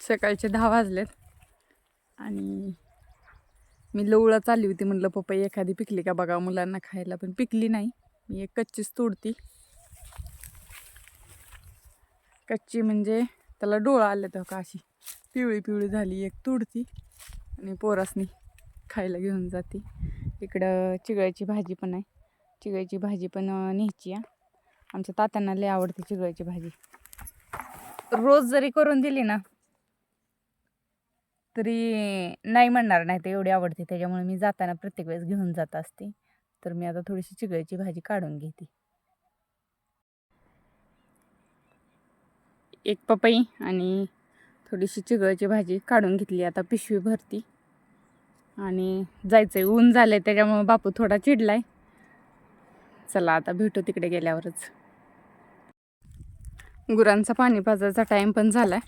सकाळचे दहा वाजलेत. आणि मी लवळा चालली होती म्हटलं पपई एखादी पिकली का बघा मुलांना खायला पण पिकली नाही. मी एक कच्चीच तोडती. कच्ची म्हणजे त्याला डोळा आले तर का अशी पिवळी पिवळी झाली एक तोडती. आणि पोरासनी खायला घेऊन जाते. इकडं चिगळ्याची भाजी पण आहे. चिगळ्याची भाजी पण न्यायची आहे. आमच्या तात्यांना लय आवडते चिगळ्याची भाजी. रोज जरी करून दिली ना तरी नाही म्हणणार नाही तर एवढी आवडते. त्याच्यामुळे मी जाताना प्रत्येक वेळेस घेऊन जात असते. तर मी आता थोडीशी चिगळ्याची भाजी काढून घेते. एक पपई आणि थोडीशी चिगळाची भाजी काढून घेतली आता पिशवी भरती. आणि जायचंय ऊन झालं आहे त्याच्यामुळे बापू थोडा चिडलाय. चला आता भेटू तिकडे गेल्यावरच. गुरांचा पाणी पाजायचा टाईम पण झालाय.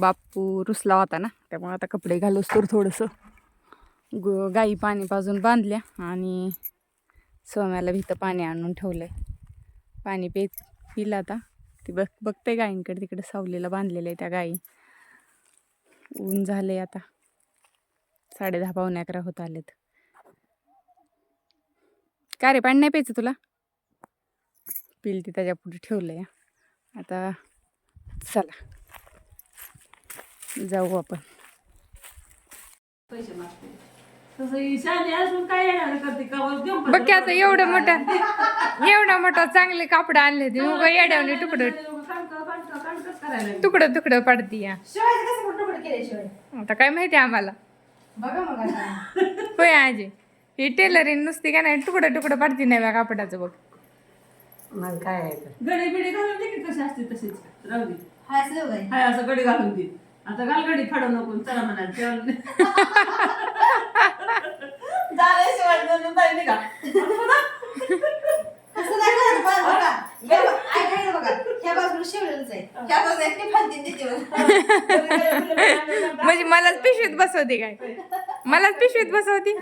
बापू रुसला होता ना त्यामुळे आता कपडे घालूस तर थोडंसं. गु गाई पाणी पाजून बांधल्या आणि सोम्याला भीतं पाणी आणून ठेवलंय. पाणी पे पिलं आता. ती बघ बघते गायींकडे तिकडे सावलीला बांधलेलं आहे त्या गायी. ऊन झाले आता. साडे दहा पावणे अकरा होत आलेत. का रे पाणी नाही प्यायचं तुला? पिल ती त्याच्या पुढे ठेवलंय. आता चला. जाऊ आपण. पैसे मागते. तसं ही असून काय येणार करते का वर देऊन बघ की आता एवढं मोठं एवढा मोठा चांगले कापड आणले ते. उगा येड्यावनी तुकडं तुकडं तुकडं पडती या. शिवायचं कसं मोठं मोठं केल्याशिवाय आता काय माहिती आम्हाला. बघा मग होय आजी. ही टेलरिंग नुसती का नाही तुकडं तुकडं पडती नाही बा कापडाचं बघ. मग काय गडी बिडी घालून दे की कशी असते तशीच राहू दे. हाय असं काय हाय असं गडी घालून दे. आता घाल गडी फाडू नको चला म्हणाल म्हणजे मलाच पिशवीत बसवते काय? मलाच पिशवीत बसवती?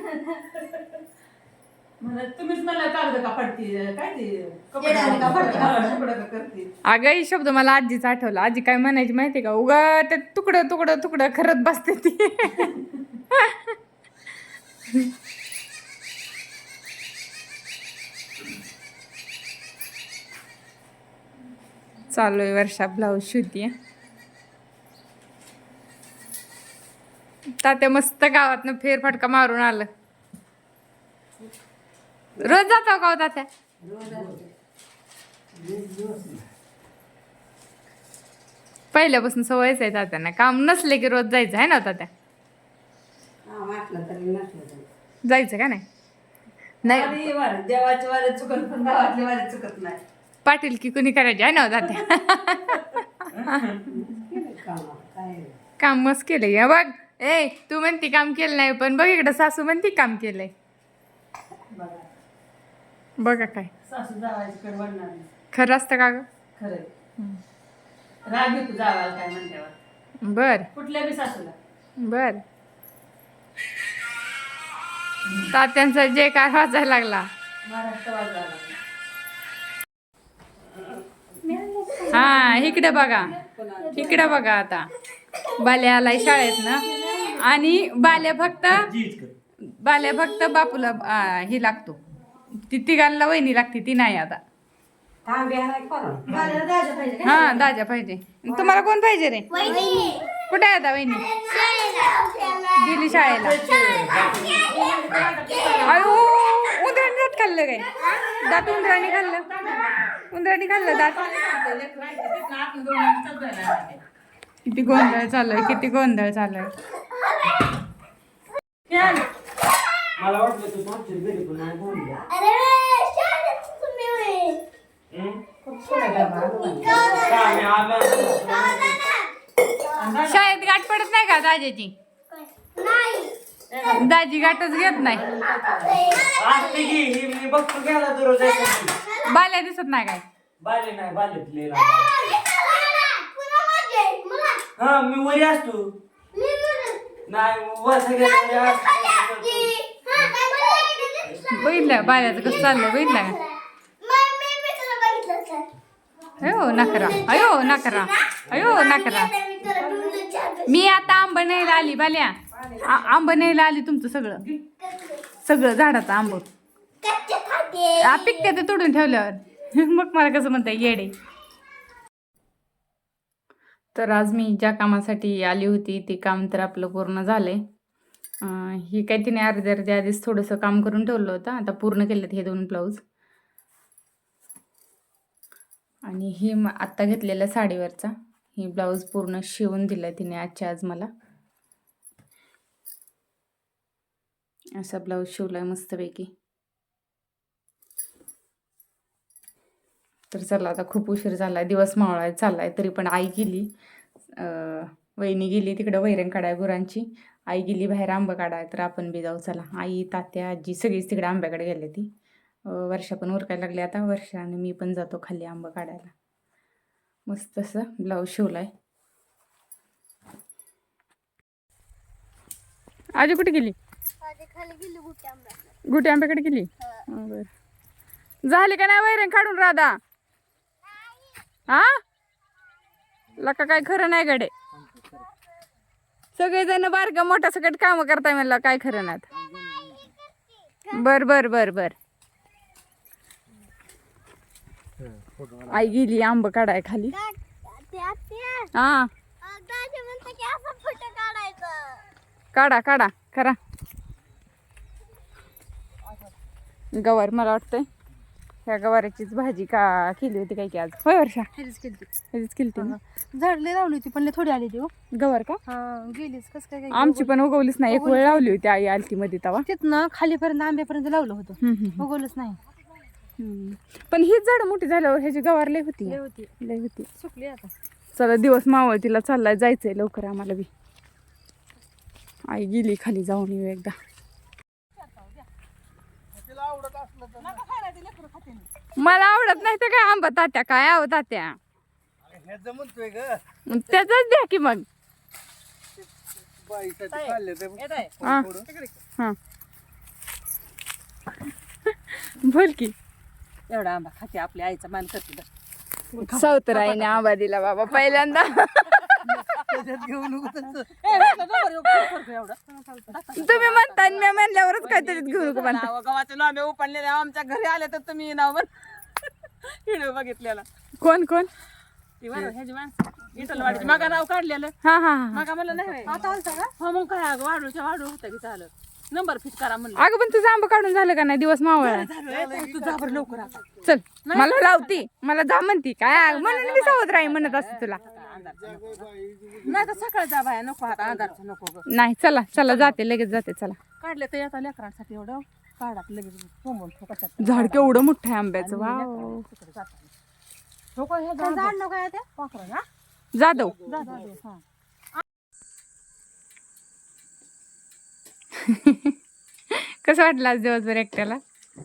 अगं ही शब्द मला आजीचा आठवला. आजी काय म्हणायची माहिती का? उगा ते तुकडं तुकडं तुकडं खरत बसते ती. चालू आहे वर्षा ब्लाऊज शिवतीये. तात्या मस्त गावातनं फेरफटका मारून आलं. रोज जातो का हो तात्या? पहिल्यापासून सवयच आहे तात्यांना. काम नसले की रोज जायचं आहे ना हो तात्या? हा. जायचं. का नाही? नाही. देवाची वारे चुकत पण गावातली वारे चुकत नाही. पाटील की कुणी करायचे? आहे ना केलं कामं, मस्त केलंय. हे बघ. ए तू म्हणती काम केलं नाही पण बघ इकडं सासू म्हणती काम केलंय. बघा काय. खरं असतं का ग? बर. कुठल्या बी सासूला. बर. तात्यांचा जे काय वाजायला लागला. महाराष्ट्र हा इकडे बघा. इकडे बघा आता. बाल्या आलाय शाळेत ना. आणि बाल्या फक्त बाल्या फक्त बापूला हे लागतो. ती तिघांना वहिनी लागते ती नाही आता. दाजा पाहिजे हा दाजा पाहिजे. तुम्हाला कोण पाहिजे रे? कुठे आहे आता वहिनी? गेली शाळेला. अयो उंदराने दात खाल्लं काय? दात उंदराने खाल्लं? उंदराने खाल्लं दात. किती गोंधळ चालू आहे किती गोंधळ चालू आहे मला वाटलं तू मागच्या घरी पण नाही बोलली. हं? काय मी आला शाळेत गाठ पडत नाही का दाजीची? दाजी गाठच घेत नाही. असते की ही मी बघतो गेला दररोज ऐकायची. बाल्या दिसत नाही काय? बाले नाही लिहिला हा मी वरी असतो. नाही बघितलं बाल्याचं कसं चाललंय बघितलं? का अयो नकरा अयो नकरा अयो नकरा मी आता आंब न्यायला आली बाल्या. आंब न्यायला आली तुमचं सगळं. सगळं झाडाचं आंब. पिकते ते तोडून ठेवल्यावर. मग मला कसं म्हणता येडे. तर आज मी ज्या कामासाठी आली होती ते काम तर आपलं पूर्ण झालंय. अं, ही काही तिने अर्ध्या अर्ध्या आधीच थोडंसं काम करून ठेवलं होतं. आता पूर्ण केलेत हे दोन ब्लाऊज. आणि ही आत्ता घेतलेल्या साडीवरचा. ही ब्लाऊज पूर्ण शिवून दिला तिने आजच्या आज मला. असा ब्लाऊज शिवलाय मस्तपैकी. तर चला आता खूप उशीर झाला आहे दिवस मावळाय आहे तरी पण आई गेली. वहिनी गेली तिकडं वैरण काढाय गुरांची. आई गेली बाहेर आंबा काढाय तर आपण बी जाऊ चला. आई तात्या आजी सगळीच तिकडे आंब्याकडे गेले ती. वर्षा पण उरकायला लागली आता. वर्षा आणि मी पण जातो खाली आंबा काढायला. मस्त असं ब्लाऊज शिवलाय. आजी कुठे गेली? गुटे आंब्याकडे. गेली? हा, बरं. झाली का नाही वैरण काढून राधा? हा? लका काय खरं नाही गडे. सगळेजण बारका मोठा सगळं काम करताय म्हणलं काय खरं नाही बर बर बर बर. आई गेली आंब काढाय खाली. हा. काढा काढा करा. गवार मला वाटतंय. ह्या गवाराचीच भाजी का केली होती काय की आज? होय वर्षा? ह्याचीच केली ह्याचीच केली होती ना? झाडले लावली होती पण लय थोडी आली ती हो. गवार का? हा गेलीच. कस काय काय आमची पण उगवलीच नाही. एक वेळ लावली होती आई आलती मध्ये तवा. तिथनं खालीपर्यंत आंब्यापर्यंत लावलं होतं. उगवलंच नाही. पण हीच झाड मोठी झाल्यावर ह्याची गवार लय होती. लय होती. लय होती. सुकली आता. चला दिवस मावळ तिला चाललाय जायचंय लवकर आम्हाला बी. आई गेली खाली जाऊन येऊ एकदा. मला आवडत नाही तर काय आंबा तात्या काय आहो तात्या? ह्याचं म्हणतोय ग. मग त्याचाच द्या की मग. बाईसाठी खाल्ले ते हा हा. बोल की. एवढा आंबा खाते आपल्या आईचा मान करते सावतराईने आंबा दिला बाबा पहिल्यांदा. त्याच्यात घेऊ नको तसं. तुम्ही म्हणता आणि मी म्हणल्यावरच काहीतरी घेऊ नको म्हणता. गावाचे लांबे उपणलेले आमच्या घरी आले तर तुम्ही नाव व्हिडिओ बघितलेला. कोण कोण? ती बरं ह्याची माणसं. इटलवाडीची मागा नाव काढलेलं. हा हा हा. मागा म्हणलं नाही आता आलता का? हो मग काय अगं वाढूच्या वाढू होतं की झालं. नंबर फिट करा म्हणलं. अगं पण तुझं आंबा काढून झालं का नाही? दिवस मावळा. तू जा बरं लवकर आता. चल मला लावती. मला जा म्हणती. काय म्हणून मी सावतराई म्हणत असते तुला. नाही तर सकाळ जा बाया नको आता अंधारचं नको ग. नाही चला चला जाते लगेच जाते चला. काढले तर आता लेकरांसाठी एवढं. काढा लगेच कोंबून ठोकाच्यात झाड केवढं मोठं आहे आंब्याचं वाव. तिकडे जाताना ठोका ह्या झाड नको आहे ते? पाखरं ना जाधव जा जा. हा. कसं वाटलं आज दिवसभर एकट्याला?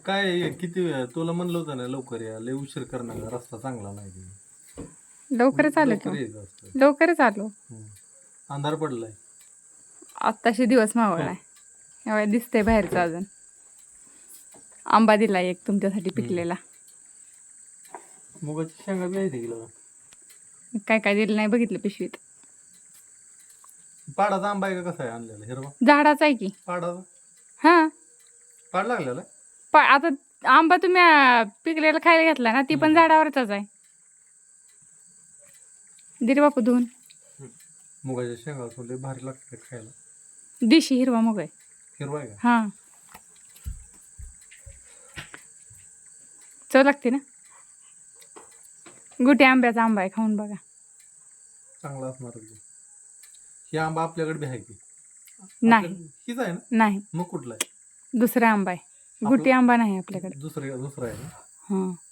काय किती वेळ? तुला म्हणलं होतं ना लवकर या. लय उशीर करणार रस्ता चांगला नाही. लवकरच आलो लवकर की? लवकरच आलो. अंधार पडलाय. आत्ताशी दिवस मावळलाय. एवढ्या दिसतंय बाहेरचं अजून. आंबा दिला एक तुमच्यासाठी पिकलेला. मुगाची शेंगा बी आहे काय काय दिलं नाही बघितलं पिशवीत. पाडाचा आंबा आहे का कसा आहे आणलेला? हिरवा? झाडाचा आहे की. पाडाचा? हा. पाड लागलेला? पण आता आंबा तुम्ही अं, पिकलेला खायला घेतला ना ती पण झाडावरच आहे. दिरे बापू धुवून. मुगाच्या शेंगा भारी लागतात खायला. दिशी हिरवा मग आहे. हिरवा आहे का? हा. चव लागते ना? गुटे आंब्याचा आंबा आहे खाऊन बघा. चांगला असणार. ही आंबा आपल्याकडे बी आहे की? नाही. आपल्याकडे- हीच आहे ना? नाही. मग कुठला आहे? दुसरा आंबा आहे. गुटी आंबा नाही आपल्याकडे. दुसरं दुसरा आहे ना? हां.